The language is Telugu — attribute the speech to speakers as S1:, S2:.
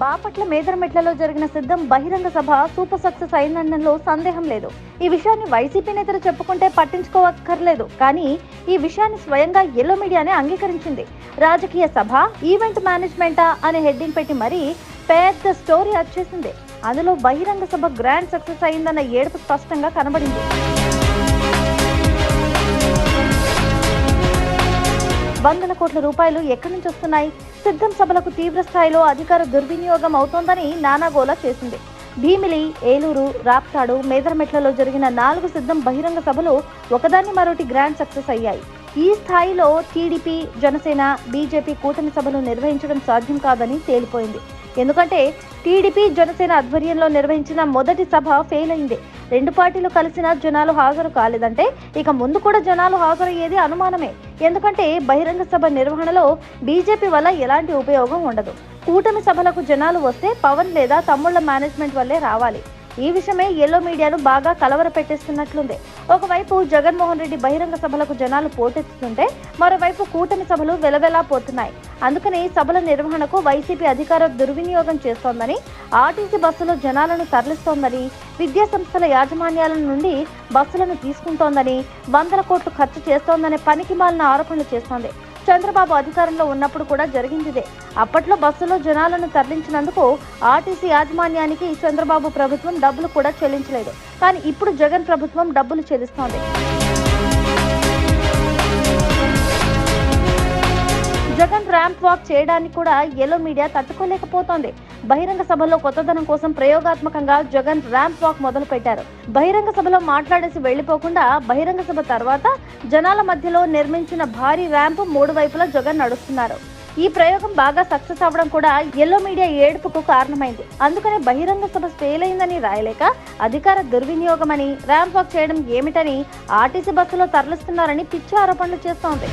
S1: బాపట్ల మేదరమెట్లలో జరిగిన సిద్ధం బహిరంగ సభ సూపర్ సక్సెస్ అయిందనడంలో సందేహం లేదు. ఈ విషయాన్ని వైసీపీ నేతలు చెప్పుకుంటే పట్టించుకోవక్కర్లేదు. కానీ ఈ విషయాన్ని స్వయంగా ఎల్లో మీడియానే అంగీకరించింది. రాజకీయ సభ ఈవెంట్ మేనేజ్మెంటా అనే హెడ్డింగ్ పెట్టి మరీ పెద్ద స్టోరీ వచ్చేసింది. అందులో బహిరంగ సభ గ్రాండ్ సక్సెస్ అయిందన్న ఏడుపు స్పష్టంగా కనబడింది. వందల కోట్ల రూపాయలు ఎక్కడి నుంచి వస్తున్నాయి? సిద్ధం సభలకు తీవ్ర స్థాయిలో అధికార దుర్వినియోగం అవుతోందని నానాగోలా చేసింది. భీమిలి ఏలూరు రాప్తాడు మేదరమెట్లలో జరిగిన నాలుగు సిద్ధం బహిరంగ సభలు ఒకదాన్ని మరోటి గ్రాండ్ సక్సెస్ అయ్యాయి. ఈ స్థాయిలో టీడీపీ జనసేన బీజేపీ కూటమి సభలు నిర్వహించడం సాధ్యం కాదని తేలిపోయింది. ఎందుకంటే టీడీపీ జనసేన ఆధ్వర్యంలో నిర్వహించిన మొదటి సభ ఫెయిల్ అయింది. రెండు పార్టీలు కలిసిన జనాలు హాజరు కాలేదంటే ఇక ముందు కూడా జనాలు హాజరయ్యేది అనుమానమే. ఎందుకంటే బహిరంగ సభ నిర్వహణలో బీజేపీ వల్ల ఎలాంటి ఉపయోగం ఉండదు. కూటమి సభలకు జనాలు వస్తే పవన్ లేదా తమ్ముళ్ళ మేనేజ్మెంట్ వల్లే రావాలి. ఈ విషయమే ఎల్లో మీడియాను బాగా కలవర పెట్టేస్తున్నట్లుంది. ఒకవైపు జగన్మోహన్ రెడ్డి బహిరంగ సభలకు జనాలు పోటెత్తుతుంటే మరోవైపు కూటమి సభలు వెలవెలా పోతున్నాయి. అందుకని సభల నిర్వహణకు వైసీపీ అధికార దుర్వినియోగం చేస్తోందని ఆర్టీసీ బస్సులో జనాలను తరలిస్తోందని విద్యా సంస్థల యాజమాన్యాల నుండి బస్సులను తీసుకుంటోందని వందల కోట్లు ఖర్చు చేస్తోందనే పనికి మాలిన ఆరోపణలు చేస్తోంది. చంద్రబాబు అధికారంలో ఉన్నప్పుడు కూడా జరిగిందిదే. అప్పట్లో బస్సులో జనాలను తరలించినందుకు ఆర్టీసీ యాజమాన్యానికి చంద్రబాబు ప్రభుత్వం డబ్బులు కూడా చెల్లించలేదు. కానీ ఇప్పుడు జగన్ ప్రభుత్వం డబ్బులు చెల్లిస్తోంది. జగన్ ర్యాంప్ వాక్ చేయడానికి కూడా ఎల్లో మీడియా తట్టుకోలేకపోతోంది. బహిరంగ సభలో కొత్తదనం కోసం ప్రయోగాత్మకంగా జగన్ ర్యాంప్ వాక్ మొదలు పెట్టారు బహిరంగ సభలో మాట్లాడేసి వెళ్ళిపోకుండా బహిరంగ సభ తర్వాత జనాల మధ్యలో నిర్మించిన భారీ ర్యాంప్ మూడు వైపులా జగన్ నడుస్తున్నారు. ఈ ప్రయోగం బాగా సక్సెస్ అవ్వడం కూడా ఎల్లో మీడియా ఏడుపుకు కారణమైంది. అందుకనే బహిరంగ సభ ఫెయిల్ అయిందని రాయలేక అధికార దుర్వినియోగమని ర్యాంప్ వాక్ చేయడం ఏమిటని ఆర్టీసీ బస్సులో తరలిస్తున్నారని పిచ్చి ఆరోపణలు చేస్తోంది.